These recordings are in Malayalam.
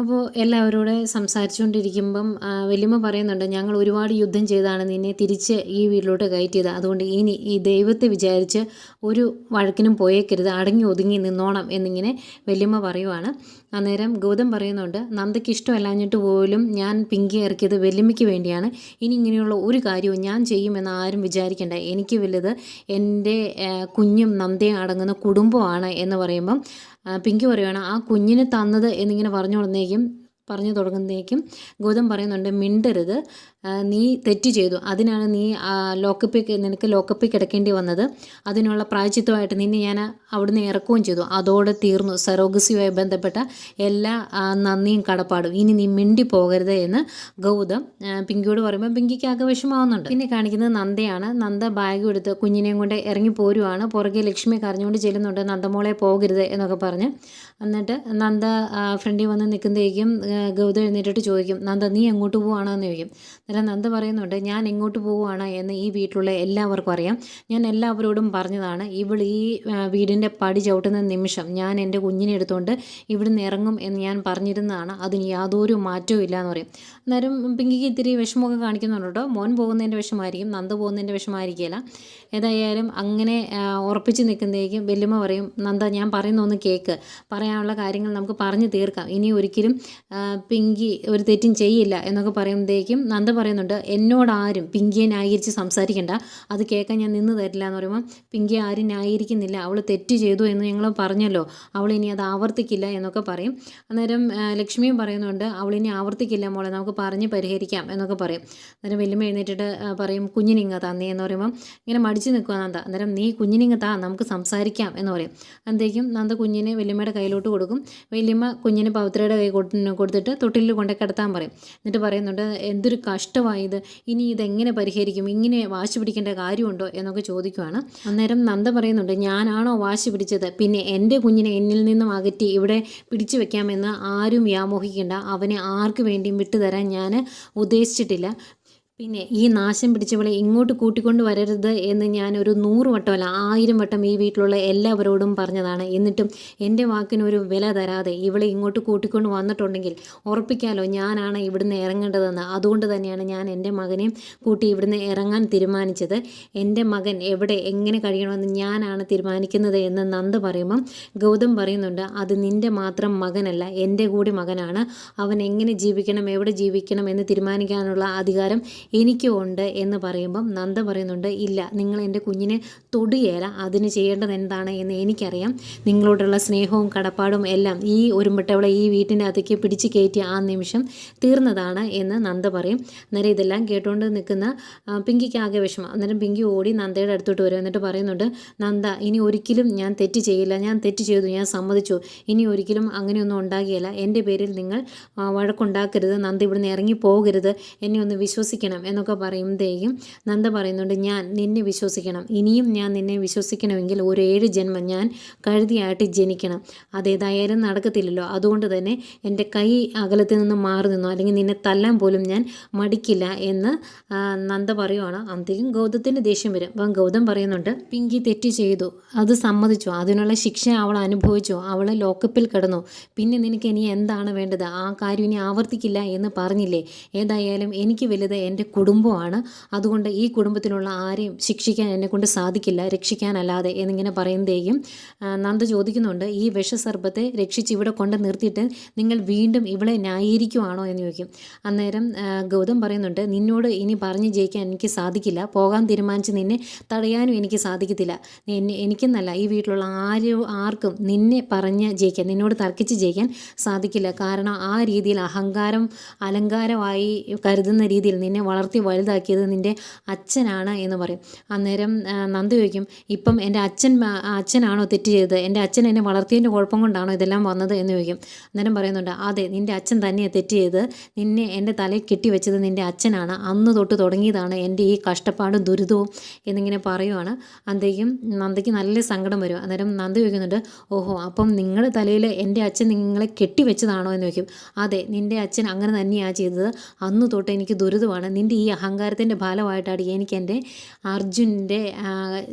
അപ്പോൾ എല്ലാവരോട് സംസാരിച്ചുകൊണ്ടിരിക്കുമ്പം വലിയമ്മ പറയുന്നുണ്ട് ഞങ്ങൾ ഒരുപാട് യുദ്ധം ചെയ്താണ് നിന്നെ തിരിച്ച് ഈ വീട്ടിലോട്ട് കയറ്റിയത് അതുകൊണ്ട് ഇനി ഈ ദൈവത്തെ വിചാരിച്ച് ഒരു വഴക്കിനും പോയേക്കരുത് അടങ്ങി ഒതുങ്ങി നിന്നോണം എന്നിങ്ങനെ വലിയമ്മ പറയുവാണ്. അന്നേരം ഗൗതം പറയുന്നുണ്ട് നന്ദയ്ക്ക് ഇഷ്ടമല്ലാഞ്ഞിട്ട് പോലും ഞാൻ പിങ്കി ഇറക്കിയത് വെല്ലുമ്മയ്ക്ക് വേണ്ടിയാണ്. ഇനി ഇങ്ങനെയുള്ള ഒരു കാര്യവും ഞാൻ ചെയ്യുമെന്ന് ആരും വിചാരിക്കേണ്ട. എനിക്ക് വലുത് എന്റെ കുഞ്ഞും നന്ദയും അടങ്ങുന്ന കുടുംബമാണ് എന്ന് പറയുമ്പം പിങ്കി പറയുകയാണ് ആ കുഞ്ഞിനെ തന്നത് എന്നിങ്ങനെ പറഞ്ഞു തുടങ്ങേക്കും പറഞ്ഞു തുടങ്ങുന്നതേക്കും ഗൗതം പറയുന്നുണ്ട് മിണ്ടരുത്. നീ തെറ്റ് ചെയ്തു. അതിനാണ് നീ ലോക്കപ്പിൽ നിനക്ക് ലോക്കപ്പിൽ കിടക്കേണ്ടി വന്നത്. അതിനുള്ള പ്രായച്ചിത്വമായിട്ട് നിന്നെ ഞാൻ അവിടുന്ന് ഇറക്കുകയും ചെയ്തു. അതോടെ തീർന്നു. സറോഗസിയുമായി ബന്ധപ്പെട്ട എല്ലാ നന്ദിയും കടപ്പാടും. ഇനി നീ മിണ്ടി പോകരുത് എന്ന് ഗൗതം പിങ്കിയോട് പറയുമ്പോൾ പിങ്കിക്ക് ആകെ വിഷമാവുന്നുണ്ട് പിന്നെ കാണിക്കുന്നത് നന്ദയാണ്. നന്ദ ബാഗ് എടുത്ത് കുഞ്ഞിനെയും കൊണ്ട് ഇറങ്ങി പോരുവാണ്. പുറകെ ലക്ഷ്മി കരഞ്ഞുകൊണ്ട് ചെല്ലുന്നുണ്ട്. നന്ദമോളെ പോകരുത് എന്നൊക്കെ പറഞ്ഞ്. എന്നിട്ട് നന്ദ ഫ്രണ്ടിൽ വന്ന് നിൽക്കുന്നതേക്കും ഗൗതം എഴുന്നേറ്റിട്ട് ചോദിക്കും നന്ദ നീ എങ്ങോട്ട് പോവുകയാണെന്ന് ചോദിക്കും. അന്നേരം നന്ദ പറയുന്നുണ്ട് ഞാൻ എങ്ങോട്ട് പോവുകയാണ് എന്ന് ഈ വീട്ടിലുള്ള എല്ലാവർക്കും അറിയാം. ഞാൻ എല്ലാവരോടും പറഞ്ഞതാണ് ഇവൾ ഈ വീടിന്റെ പടി ചവിട്ടുന്ന നിമിഷം ഞാൻ എന്റെ കുഞ്ഞിനെ എടുത്തുകൊണ്ട് ഇവിടുന്ന് ഇറങ്ങും എന്ന് ഞാൻ പറഞ്ഞിരുന്നതാണ്. അതിന് യാതൊരു മാറ്റവും ഇല്ല എന്ന് പറയും. അന്നേരം പിങ്കിക്ക് ഇത്തിരി വിഷമമൊക്കെ കാണിക്കുന്നുണ്ട് കേട്ടോ. മോൻ പോകുന്നതിന്റെ വിഷമായിരിക്കും നന്ദ പോകുന്നതിന്റെ വിഷമായിരിക്കില്ല ഏതായാലും അങ്ങനെ ഉറപ്പിച്ച് നിൽക്കുന്നതേക്കും വല്യമ്മ പറയും നന്ദ ഞാൻ പറയുന്ന ഒന്ന് കേക്ക്. പറയാനുള്ള കാര്യങ്ങൾ നമുക്ക് പറഞ്ഞു തീർക്കാം. ഇനി ഒരിക്കലും പിങ്കി ഒരു തെറ്റും ചെയ്യില്ല എന്നൊക്കെ പറയുമ്പോഴത്തേക്കും നന്ദ പറയുന്നുണ്ട് എന്നോട് ആരും പിങ്കിയെ ന്യായീകരിച്ച് സംസാരിക്കണ്ട. അത് കേൾക്കാൻ ഞാൻ നിന്ന് തരില്ല എന്ന് പറയുമ്പോൾ പിങ്കി ആരും ന്യായീകരിക്കുന്നില്ല. അവൾ തെറ്റ് ചെയ്തു എന്ന് ഞങ്ങൾ പറഞ്ഞല്ലോ. അവൾ ഇനി അത് ആവർത്തിക്കില്ല എന്നൊക്കെ പറയും. അന്നേരം ലക്ഷ്മിയും പറയുന്നുണ്ട് അവൾ ഇനി ആവർത്തിക്കില്ല മോളെ. നമുക്ക് പറഞ്ഞ് പരിഹരിക്കാം എന്നൊക്കെ പറയും. അന്നേരം വല്യമ്മ എഴുന്നേറ്റിട്ട് പറയും കുഞ്ഞിനിങ്ങ തന്നേ എന്ന് പറയുമ്പോൾ ഇങ്ങനെ മടിച്ച് നിൽക്കുക നന്ദ. അന്നേരം നീ കുഞ്ഞിനിങ്ങ താ നമുക്ക് സംസാരിക്കാം എന്ന് പറയും. അന്തേക്കും നന്ദ കുഞ്ഞിനെ വെല്ലുമ്മയുടെ കയ്യിലോട്ട് കൊടുക്കും. വെല്ലുമ്മ കുഞ്ഞിനെ പവിത്രയുടെ കൈ കൊടു- കൊടുത്തിട്ട് തൊട്ടിലിൽ കൊണ്ട് കിടത്താൻ പറയും. എന്നിട്ട് പറയുന്നുണ്ട് എന്തൊരു കഷ്ടമായത് ഇനി ഇതെങ്ങനെ പരിഹരിക്കും? ഇങ്ങനെ വാശി പിടിക്കേണ്ട കാര്യമുണ്ടോ? എന്നൊക്കെ ചോദിക്കുവാണ്. അന്നേരം നന്ദ പറയുന്നുണ്ട് ഞാനാണോ വാശി പിടിച്ചത്? പിന്നെ എന്റെ കുഞ്ഞിനെ എന്നിൽ നിന്നും അകറ്റി ഇവിടെ പിടിച്ചു വെക്കാമെന്ന് ആരും വ്യാമോഹിക്കേണ്ട. അവനെ ആർക്ക് വേണ്ടിയും വിട്ടുതരാൻ ഞാൻ ഉദ്ദേശിച്ചിട്ടില്ല. പിന്നെ ഈ നാശം പിടിച്ചവളെ ഇങ്ങോട്ട് കൂട്ടിക്കൊണ്ട് വരരുത് എന്ന് ഞാൻ ഒരു നൂറ് വട്ടമല്ല ആയിരം വട്ടം ഈ വീട്ടിലുള്ള എല്ലാവരോടും പറഞ്ഞതാണ്. എന്നിട്ടും എന്റെ വാക്കിനൊരു വില തരാതെ ഇവളെ ഇങ്ങോട്ട് കൂട്ടിക്കൊണ്ട് വന്നിട്ടുണ്ടെങ്കിൽ ഉറപ്പിക്കാലോ ഞാനാണ് ഇവിടുന്ന് ഇറങ്ങേണ്ടതെന്ന്. അതുകൊണ്ട് തന്നെയാണ് ഞാൻ എന്റെ മകനെയും കൂട്ടി ഇവിടുന്ന് ഇറങ്ങാൻ തീരുമാനിച്ചത്. എന്റെ മകൻ എവിടെ എങ്ങനെ കഴിയണമെന്ന് ഞാനാണ് തീരുമാനിക്കുന്നത് എന്ന് നന്ദ് പറയുമ്പം ഗൗതം പറയുന്നുണ്ട് അത് നിന്റെ മാത്രം മകനല്ല എന്റെ കൂടി മകനാണ്. അവൻ എങ്ങനെ ജീവിക്കണം എവിടെ ജീവിക്കണം എന്ന് തീരുമാനിക്കാനുള്ള അധികാരം എനിക്കും ഉണ്ട് എന്ന് പറയുമ്പം നന്ദ പറയുന്നുണ്ട് ഇല്ല നിങ്ങൾ എന്റെ കുഞ്ഞിനെ തൊടുകയില്ല അതിന് ചെയ്യേണ്ടത് എന്താണ് എന്ന് എനിക്കറിയാം. നിങ്ങളോടുള്ള സ്നേഹവും കടപ്പാടും എല്ലാം ഈ ഒരുമ്പട്ടവളെ ഈ വീട്ടിന്റെ അതൊക്കെ പിടിച്ച് കയറ്റിയ ആ നിമിഷം തീർന്നതാണ് എന്ന് നന്ദ പറയും. അന്നേരം ഇതെല്ലാം കേട്ടുകൊണ്ട് നിൽക്കുന്ന പിങ്കിക്ക് ആകെ വിഷമം. അന്നേരം പിങ്കി ഓടി നന്ദയുടെ അടുത്തോട്ട് വരും. എന്നിട്ട് പറയുന്നുണ്ട് നന്ദ ഇനി ഒരിക്കലും ഞാൻ തെറ്റ് ചെയ്യില്ല. ഞാൻ തെറ്റ് ചെയ്തു. ഞാൻ സമ്മതിച്ചു. ഇനി ഒരിക്കലും അങ്ങനെയൊന്നും ഉണ്ടാകിയല്ല എന്റെ പേരിൽ നിങ്ങൾ വഴക്കുണ്ടാക്കരുത്. നന്ദ ഇവിടുന്ന് ഇറങ്ങി പോകരുത് എന്നെ ഒന്ന് വിശ്വസിക്കണം. എന്നൊക്കെ പറയുമ്പോഴത്തേക്കും നന്ദ പറയുന്നുണ്ട് ഞാൻ നിന്നെ വിശ്വസിക്കണം. ഇനിയും ഞാൻ നിന്നെ വിശ്വസിക്കണമെങ്കിൽ ഒരു ഏഴ് ജന്മം ഞാൻ കഴുതിയായിട്ട് ജനിക്കണം. അതേതായാലും നടക്കത്തില്ലല്ലോ. അതുകൊണ്ട് തന്നെ എന്റെ കൈ അകലത്തിൽ നിന്ന് മാറി നിന്നോ അല്ലെങ്കിൽ നിന്നെ തല്ലാൻ പോലും ഞാൻ മടിക്കില്ല എന്ന് നന്ദ പറയുവാണ്. അന്തേക്കും ഗൗതത്തിന് ദേഷ്യം വരും. അപ്പം ഗൗതം പറയുന്നുണ്ട് പിങ്കി തെറ്റ് ചെയ്തു. അത് സമ്മതിച്ചു. അതിനുള്ള ശിക്ഷ അവൾ അനുഭവിച്ചു. അവൾ ലോക്കപ്പിൽ കിടന്നു. പിന്നെ നിനക്ക് ഇനി എന്താണ് വേണ്ടത്? ആ കാര്യം ഇനി ആവർത്തിക്കില്ല എന്ന് പറഞ്ഞില്ലേ? ഏതായാലും എനിക്ക് വലുത് എന്റെ കുടുംബമാണ്. അതുകൊണ്ട് ഈ കുടുംബത്തിലുള്ള ആരെയും ശിക്ഷിക്കാൻ എന്നെക്കൊണ്ട് സാധിക്കില്ല രക്ഷിക്കാനല്ലാതെ എന്നിങ്ങനെ പറയുന്നതേക്കും നന്ദ ചോദിക്കുന്നുണ്ട് ഈ വിഷസർപ്പത്തെ രക്ഷിച്ച് ഇവിടെ കൊണ്ട് നിർത്തിയിട്ട് നിങ്ങൾ വീണ്ടും ഇവിടെ ന്യായീകരിക്കുവാണോ? എന്ന് ചോദിക്കും. അന്നേരം ഗൗതം പറയുന്നുണ്ട് നിന്നോട് ഇനി പറഞ്ഞു ജയിക്കാൻ എനിക്ക് സാധിക്കില്ല. പോകാൻ തീരുമാനിച്ച് നിന്നെ തടയാനും എനിക്ക് സാധിക്കത്തില്ല. എന്നെ എനിക്കെന്നല്ല ഈ വീട്ടിലുള്ള ആരും ആർക്കും നിന്നെ പറഞ്ഞ് ജയിക്കാൻ നിന്നോട് തർക്കിച്ച് ജയിക്കാൻ സാധിക്കില്ല. കാരണം ആ രീതിയിൽ അഹങ്കാരം അലങ്കാരമായി കരുതുന്ന രീതിയിൽ നിന്നെ വളർത്തി വലുതാക്കിയത് നിന്റെ അച്ഛനാണ് എന്ന് പറയും. അന്നേരം നന്ദി ചോദിക്കും ഇപ്പം എന്റെ അച്ഛൻ അച്ഛനാണോ തെറ്റ് ചെയ്തത്? എന്റെ അച്ഛൻ എന്നെ വളർത്തിയതിന്റെ കുഴപ്പം കൊണ്ടാണോ ഇതെല്ലാം വന്നത്? എന്ന് ചോദിക്കും. അന്നേരം പറയുന്നുണ്ട് അതെ നിന്റെ അച്ഛൻ തന്നെയാണ് തെറ്റ് ചെയ്തത്. നിന്നെ എന്റെ തലയിൽ കെട്ടിവെച്ചത് നിന്റെ അച്ഛനാണ്. അന്ന് തൊട്ട് തുടങ്ങിയതാണ് എന്റെ ഈ കഷ്ടപ്പാടും ദുരിതവും എന്നിങ്ങനെ പറയുവാണ്. അന്തേക്കും നന്ദയ്ക്ക് നല്ല സങ്കടം വരും. അന്നേരം നന്ദി ചോദിക്കുന്നുണ്ട് ഓഹോ അപ്പം നിങ്ങളുടെ തലയിൽ എന്റെ അച്ഛൻ നിങ്ങളെ കെട്ടിവെച്ചതാണോ എന്ന് ചോദിക്കും. അതെ നിന്റെ അച്ഛൻ അങ്ങനെ തന്നെയാണ് ചെയ്തത്. അന്ന് തൊട്ട് എനിക്ക് ദുരിതമാണ്. നിന്റെ എന്റെ ഈ അഹങ്കാരത്തിന്റെ ഫലമായിട്ടാണ് എനിക്ക് എന്റെ അർജുന്റെ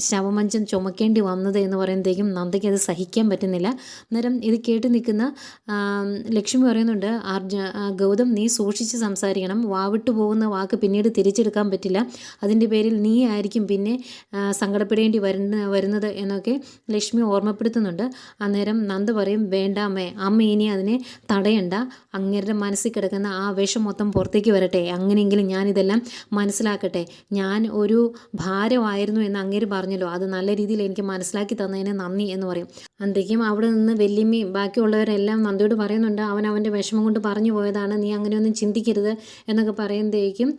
ശവമഞ്ചം ചുമക്കേണ്ടി വന്നത് എന്ന് പറയുമ്പോഴത്തേക്കും നന്ദയ്ക്ക് അത് സഹിക്കാൻ പറ്റുന്നില്ല. അന്നേരം ഇത് കേട്ട് നിൽക്കുന്ന ലക്ഷ്മി പറയുന്നുണ്ട് അർജു ഗൗതം നീ സൂക്ഷിച്ച് സംസാരിക്കണം. വാവിട്ട് പോകുന്ന വാക്ക് പിന്നീട് തിരിച്ചെടുക്കാൻ പറ്റില്ല. അതിന്റെ പേരിൽ നീ ആയിരിക്കും പിന്നെ സങ്കടപ്പെടേണ്ടി വരുന്ന വരുന്നത് എന്നൊക്കെ ലക്ഷ്മി ഓർമ്മപ്പെടുത്തുന്നുണ്ട്. അന്നേരം നന്ദ പറയും വേണ്ട അമ്മേ അമ്മ ഇനി അതിനെ തടയണ്ട. അങ്ങേരുടെ മനസ്സിൽ കിടക്കുന്ന ആ വേഷം മൊത്തം പുറത്തേക്ക് വരട്ടെ. അങ്ങനെയെങ്കിലും ഞാനിതെല്ലാം മനസ്സിലാക്കട്ടെ. ഞാൻ ഒരു ഭാരമായിരുന്നു എന്ന് അങ്ങേര് പറഞ്ഞല്ലോ. അത് നല്ല രീതിയിൽ എനിക്ക് മനസ്സിലാക്കി തന്നതിന് നന്ദി എന്ന് പറയും. അന്തേക്കും അവിടെ നിന്ന് വെല്ലിമ്മയും ബാക്കിയുള്ളവരെല്ലാം നന്ദിയോട് പറയുന്നുണ്ട്. അവൻ അവന്റെ വിഷമം കൊണ്ട് പറഞ്ഞു പോയതാണ്. നീ അങ്ങനെയൊന്നും ചിന്തിക്കരുത് എന്നൊക്കെ പറയുമ്പോഴേക്കും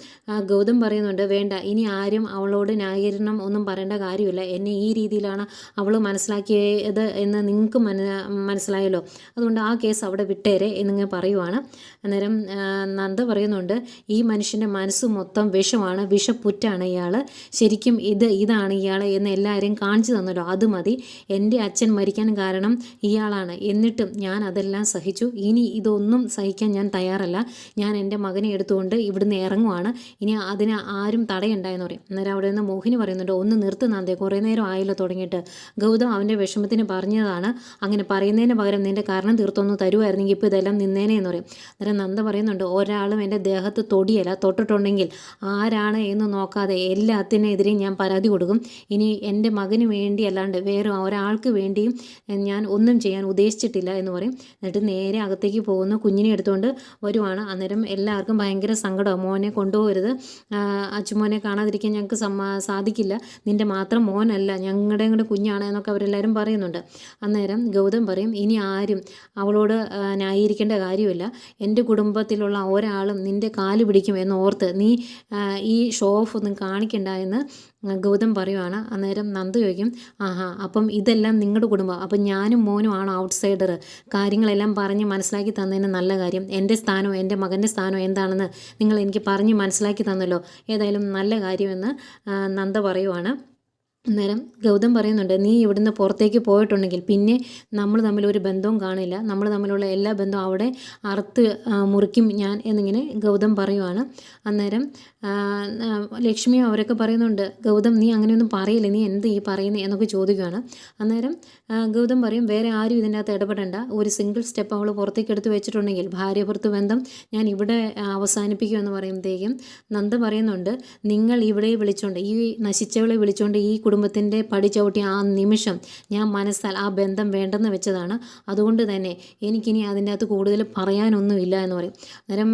ഗൗതം പറയുന്നുണ്ട് വേണ്ട ഇനി ആരും അവളോട് ന്യായീകരണം ഒന്നും പറയേണ്ട കാര്യമില്ല. എന്നെ ഈ രീതിയിലാണ് അവൾ മനസ്സിലാക്കിയത് എന്ന് നിങ്ങൾക്ക് മന മനസ്സിലായല്ലോ. അതുകൊണ്ട് ആ കേസ് അവിടെ വിട്ടേരെ എന്നിങ്ങനെ പറയുവാണ്. അന്നേരം നന്ദ പറയുന്നുണ്ട് ഈ മനുഷ്യന്റെ മനസ്സ് മൊത്തം വിഷമാണ് വിഷപ്പുറ്റാണ് ഇയാൾ ശരിക്കും ഇത് ഇതാണ് ഇയാൾ എന്ന് എല്ലാവരെയും കാണിച്ചു തന്നല്ലോ. അത് മതി. എന്റെ അച്ഛൻ മരിക്കാൻ കാരണം ഇയാളാണ്. എന്നിട്ടും ഞാൻ അതെല്ലാം സഹിച്ചു. ഇനി ഇതൊന്നും സഹിക്കാൻ ഞാൻ തയ്യാറല്ല. ഞാൻ എന്റെ മകനെ എടുത്തുകൊണ്ട് ഇവിടുന്ന് ഇറങ്ങുവാണ്. ഇനി അതിന് ആരും തടയണ്ട എന്ന് പറയും. അന്നേരം അവിടെ നിന്ന് മോഹിനി പറയുന്നുണ്ട് ഒന്ന് നിർത്ത് നന്ദേ. കുറേ നേരം ആയല്ലോ തുടങ്ങിയിട്ട്. ഗൗതം അവന്റെ വിഷമത്തിന് പറഞ്ഞതാണ്. അങ്ങനെ പറയുന്നതിന് പകരം നിന്റെ കാരണം തീർത്തൊന്ന് തരുമായിരുന്നെങ്കിൽ ഇപ്പോൾ ഇതെല്ലാം നിന്നേനെ എന്ന് പറയും. അന്നേരം നന്ദ പറയുന്നുണ്ട് ഒരാളും എന്റെ ദേഹത്ത് തൊടിയല്ല തൊട്ടിട്ടുണ്ടെങ്കിൽ ആരാണ് എന്ന് നോക്കാതെ എല്ലാത്തിനെതിരെയും ഞാൻ പരാതി കൊടുക്കും. ഇനി എന്റെ മകന് വേണ്ടി അല്ലാണ്ട് വേറെ ഒരാൾക്ക് വേണ്ടിയും ഞാൻ ഒന്നും ചെയ്യാൻ ഉദ്ദേശിച്ചിട്ടില്ല എന്ന് പറയും. എന്നിട്ട് നേരെ അകത്തേക്ക് പോകുന്ന കുഞ്ഞിനെ എടുത്തുകൊണ്ട് വരുവാണ്. അന്നേരം എല്ലാവർക്കും ഭയങ്കര സങ്കടമാണ് മോനെ കൊണ്ടുപോകരുത്. അച്ഛമോനെ കാണാതിരിക്കാൻ ഞങ്ങൾക്ക് സാധിക്കില്ല. നിന്റെ മാത്രം മോനല്ല. ഞങ്ങളുടെ കൂടെ കുഞ്ഞാണ് എന്നൊക്കെ അവരെല്ലാവരും പറയുന്നുണ്ട്. അന്നേരം ഗൗതം പറയും ഇനി ആരും അവളോട് ന്യായീകരിക്കേണ്ട കാര്യമില്ല. എന്റെ കുടുംബത്തിലുള്ള ഒരാളും നിന്റെ കാൽ പിടിക്കും എന്ന് ഓർത്ത് നീ ഈ ഷോ ഓഫ് ഒന്നും കാണിക്കണ്ട എന്ന് ഗൗതം പറയുവാണ്. അന്നേരം നന്ദ ചോദിക്കും ആഹാ അപ്പം ഇതെല്ലാം നിങ്ങളുടെ കുടുംബം. അപ്പം ഞാനും മോനും ആണ് ഔട്ട്സൈഡർ കാര്യങ്ങളെല്ലാം പറഞ്ഞ് മനസ്സിലാക്കി തന്നതിന് നല്ല കാര്യം. എന്റെ സ്ഥാനവും എന്റെ മകന്റെ സ്ഥാനവും എന്താണെന്ന് നിങ്ങൾ എനിക്ക് പറഞ്ഞ് മനസ്സിലാക്കി തന്നല്ലോ. ഏതായാലും നല്ല കാര്യമെന്ന് നന്ദ പറയുവാണ്. അന്നേരം ഗൗതം പറയുന്നുണ്ട് നീ ഇവിടുന്ന് പുറത്തേക്ക് പോയിട്ടുണ്ടെങ്കിൽ പിന്നെ നമ്മൾ തമ്മിൽ ഒരു ബന്ധവും കാണില്ല. നമ്മൾ തമ്മിലുള്ള എല്ലാ ബന്ധവും അവിടെ അറുത്ത് മുറിക്കും ഞാൻ എന്നിങ്ങനെ ഗൗതം പറയുവാണ്. അന്നേരം ലക്ഷ്മിയും അവരൊക്കെ പറയുന്നുണ്ട് ഗൗതം നീ അങ്ങനെയൊന്നും പറയില്ല? നീ എന്ത് ഈ പറയുന്നത് എന്നൊക്കെ ചോദിക്കുകയാണ്. അന്നേരം ഗൗതം പറയും വേറെ ആരും ഇതിന്റെ അകത്ത് ഇടപെടണ്ട. ഒരു സിംഗിൾ സ്റ്റെപ്പ് അവൾ പുറത്തേക്ക് എടുത്ത് വെച്ചിട്ടുണ്ടെങ്കിൽ ഭാര്യ പുറത്ത് ബന്ധം ഞാൻ ഇവിടെ അവസാനിപ്പിക്കുമെന്ന് പറയുമ്പോഴത്തേക്കും നന്ദ പറയുന്നുണ്ട് നിങ്ങൾ ഇവിടെ വിളിച്ചുകൊണ്ട് ഈ നശിച്ചവളെ വിളിച്ചുകൊണ്ട് ഈ കുടുംബത്തിന്റെ പടി ചവിട്ടി ആ നിമിഷം ഞാൻ മനസ്സാൽ ആ ബന്ധം വേണ്ടെന്ന് വെച്ചതാണ്. അതുകൊണ്ട് തന്നെ എനിക്കിനി അതിന്റെ അകത്ത് കൂടുതൽ പറയാനൊന്നുമില്ല എന്ന് പറയും. അന്നേരം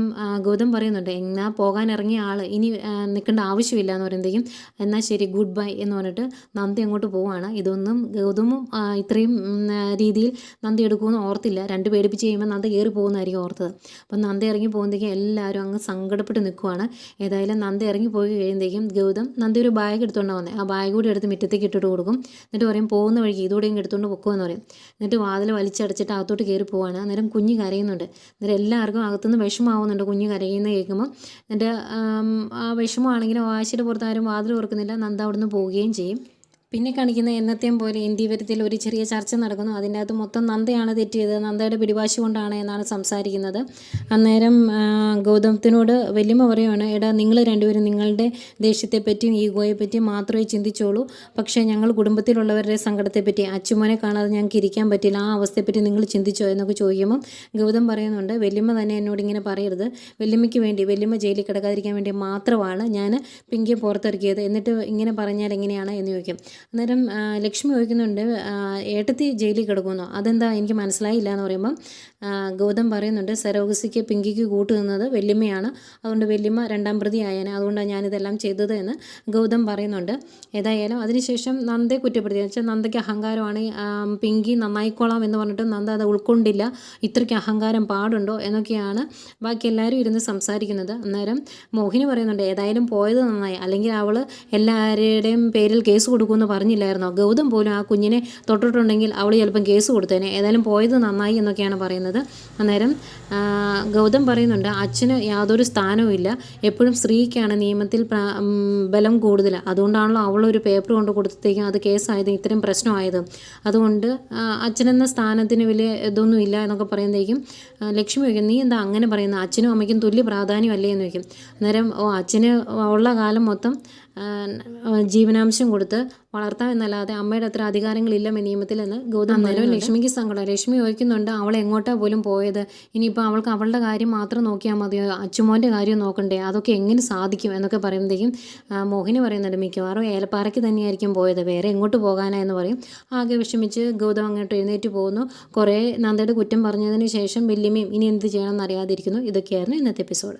ഗൗതം പറയുന്നുണ്ട് എന്നാൽ പോകാൻ ഇറങ്ങിയ ആൾ ഇനി ആ, നിൽക്കേണ്ട ആവശ്യമില്ല എന്ന് പറയുമ്പോഴത്തേക്കും എന്നാൽ ശരി ഗുഡ് ബൈ എന്ന് പറഞ്ഞിട്ട് നന്ദി അങ്ങോട്ട് പോവുകയാണ് ഇതൊന്നും ഗൗതമും ഇത്രയും രീതിയിൽ നന്ദി എടുക്കുമെന്ന് ഓർത്തില്ല. രണ്ട് പേടിപ്പിച്ച് കഴിയുമ്പോൾ നന്ദി കയറി പോകുന്നതായിരിക്കും ഓർത്തത്. അപ്പം നന്ദി ഇറങ്ങി പോകുമ്പോഴത്തേക്കും എല്ലാവരും അങ്ങ് സങ്കടപ്പെട്ട് നിൽക്കുവാണ്. ഏതായാലും നന്ദി ഇറങ്ങി പോയി കഴിയുമ്പോഴത്തേക്കും ഗൗതം നന്ദി ഒരു ബാഗ് എടുത്തുകൊണ്ട് വന്നത് ആ ബാഗ് കൂടി എടുത്ത് മുറ്റത്തേക്ക് ഇട്ടിട്ട് കൊടുക്കും. എന്നിട്ട് പറയും പോകുന്ന വഴിക്ക് ഇതുകൂടെ ഇങ്ങ് എടുത്തുകൊണ്ട് പൊക്കുമെന്ന് പറയും. എന്നിട്ട് വാതിൽ വലിച്ചടച്ചിട്ട് അകത്തോട്ട് കയറി പോവാണ്. അന്നേരം കുഞ്ഞ് കരയുന്നുണ്ട്. അന്നേരം എല്ലാവർക്കും അകത്തുനിന്ന് വിഷമാവുന്നുണ്ട് കുഞ്ഞ് കരയുന്ന കേൾക്കുമ്പോൾ എന്നിട്ട് ആം, വിഷമമാണെങ്കിലും വാശിയുടെ പുറത്ത് ആരും വാതിൽ ഓർക്കുന്നില്ല നന്ദ അവിടുന്ന് പോവുകയും ചെയ്യും. പിന്നെ കാണിക്കുന്ന എന്നത്തെയും പോലെ ഇന്ത്യവരത്തിൽ ഒരു ചെറിയ ചർച്ച നടക്കുന്നു. അതിന്റെ അകത്ത് മൊത്തം നന്ദയാണ് തെറ്റിയത്. നന്ദയുടെ പിടിവാശി കൊണ്ടാണ് എന്നാണ് സംസാരിക്കുന്നത്. അന്നേരം ഗൗതമത്തിനോട് വലിയമ്മ പറയുകയാണ് എടാ നിങ്ങൾ രണ്ടുപേരും നിങ്ങളുടെ ദേഷ്യത്തെപ്പറ്റിയും ഈഗോയെ പറ്റിയും മാത്രമേ ചിന്തിച്ചോളൂ. പക്ഷേ ഞങ്ങൾ കുടുംബത്തിലുള്ളവരുടെ സങ്കടത്തെപ്പറ്റി അച്ചുമോനെ കാണാതെ ഞങ്ങൾക്ക് ഇരിക്കാൻ പറ്റില്ല. ആ അവസ്ഥയെപ്പറ്റി നിങ്ങൾ ചിന്തിച്ചോ? എന്നൊക്കെ ചോദിക്കുമ്പോൾ ഗൗതം പറയുന്നുണ്ട് വല്യമ്മ തന്നെ എന്നോട് ഇങ്ങനെ പറയരുത്. വല്യമ്മയ്ക്ക് വേണ്ടി വല്യമ്മ ജയിലിൽ കിടക്കാതിരിക്കാൻ വേണ്ടി മാത്രമാണ് ഞാൻ പിങ്കിയെ പുറത്തിറക്കിയത്. എന്നിട്ട് ഇങ്ങനെ പറഞ്ഞാൽ എങ്ങനെയാണ്? എന്ന് ചോദിക്കും. അന്നേരം ലക്ഷ്മി ചോദിക്കുന്നുണ്ട് ഏട്ടത്തി ജയിലിൽ കിടക്കുന്നു. അതെന്താ എനിക്ക് മനസ്സിലായില്ല എന്ന് പറയുമ്പം ഗൗതം പറയുന്നുണ്ട് സരോഗസിക്ക് പിങ്കിക്ക് കൂട്ടു നിന്നത് വല്യമ്മയാണ് അതുകൊണ്ട് വല്യമ്മ രണ്ടാം പ്രതി ആയേനെ. അതുകൊണ്ടാണ് ഞാനിതെല്ലാം ചെയ്തത് എന്ന് ഗൗതം പറയുന്നുണ്ട്. ഏതായാലും അതിനുശേഷം നന്ദയെ കുറ്റപ്പെടുത്തി. വെച്ചാൽ നന്ദയ്ക്ക് അഹങ്കാരമാണ്. പിങ്കി നന്നായിക്കോളാം എന്ന് പറഞ്ഞിട്ട് നന്ദ അത് ഉൾക്കൊണ്ടില്ല. ഇത്രയ്ക്ക് അഹങ്കാരം പാടുണ്ടോ എന്നൊക്കെയാണ് ബാക്കി എല്ലാവരും ഇരുന്ന് സംസാരിക്കുന്നത്. അന്നേരം മോഹിനി പറയുന്നുണ്ട് ഏതായാലും പോയത് നന്നായി. അല്ലെങ്കിൽ അവൾ എല്ലാവരുടെയും പേരിൽ കേസ് കൊടുക്കുമെന്ന് പറഞ്ഞില്ലായിരുന്നോ? ഗൗതം പോലും ആ കുഞ്ഞിനെ തൊട്ടിട്ടുണ്ടെങ്കിൽ അവൾ ചിലപ്പം കേസ് കൊടുത്തേനെ. ഏതായാലും പോയത് നന്നായി എന്നൊക്കെയാണ് പറയുന്നത്. അന്നേരം ഗൗതം പറയുന്നുണ്ട് അച്ഛന് യാതൊരു സ്ഥാനവും ഇല്ല. എപ്പോഴും സ്ത്രീക്കാണ് നിയമത്തിൽ ബലം കൂടുതൽ. അതുകൊണ്ടാണല്ലോ അവളൊരു പേപ്പർ കൊണ്ട് കൊടുത്തത്തേക്കും അത് കേസായത് ഇത്രയും പ്രശ്നമായത്. അതുകൊണ്ട് അച്ഛനെന്ന സ്ഥാനത്തിന് വലിയ ഇതൊന്നും ഇല്ല എന്നൊക്കെ പറയുമ്പോഴേക്കും ലക്ഷ്മി വയ്ക്കും നീ എന്താ അങ്ങനെ പറയുന്നത് അച്ഛനും അമ്മയ്ക്കും തുല്യ പ്രാധാന്യമല്ലേ? എന്ന് വയ്ക്കും അന്നേരം ഓ അച്ഛന് ഉള്ള കാലം മൊത്തം ജീവനാംശം കൊടുത്ത് വളർത്താം എന്നല്ലാതെ അമ്മയുടെ അത്ര അധികാരങ്ങളില്ല നിയമത്തിൽ എന്ന് ഗൗതം നേരം ലക്ഷ്മിക്ക് സങ്കടം. ലക്ഷ്മി ചോദിക്കുന്നുണ്ട് അവൾ എങ്ങോട്ടാ പോലും പോയത്? ഇനിയിപ്പോൾ അവൾക്ക് അവളുടെ കാര്യം മാത്രം നോക്കിയാൽ മതിയോ അച്ചുമോന്റെ കാര്യം നോക്കണ്ടേ? അതൊക്കെ എങ്ങനെ സാധിക്കും? എന്നൊക്കെ പറയുമ്പോഴത്തേക്കും മോഹിനി പറയുന്നുണ്ട് മിക്കവാറും ഏലപ്പാറയ്ക്ക് തന്നെയായിരിക്കും പോയത്. വേറെ എങ്ങോട്ട് പോകാനാ? എന്ന് പറയും. ആകെ വിഷമിച്ച് ഗൗതം അങ്ങോട്ട് എഴുന്നേറ്റ് പോകുന്നു. കുറേ നന്ദയുടെ കുറ്റം പറഞ്ഞതിന് ശേഷം വല്യമ്മയും ഇനി എന്ത് ചെയ്യണമെന്ന് അറിയാതിരിക്കുന്നു. ഇതൊക്കെയായിരുന്നു ഇന്നത്തെ എപ്പിസോഡ്.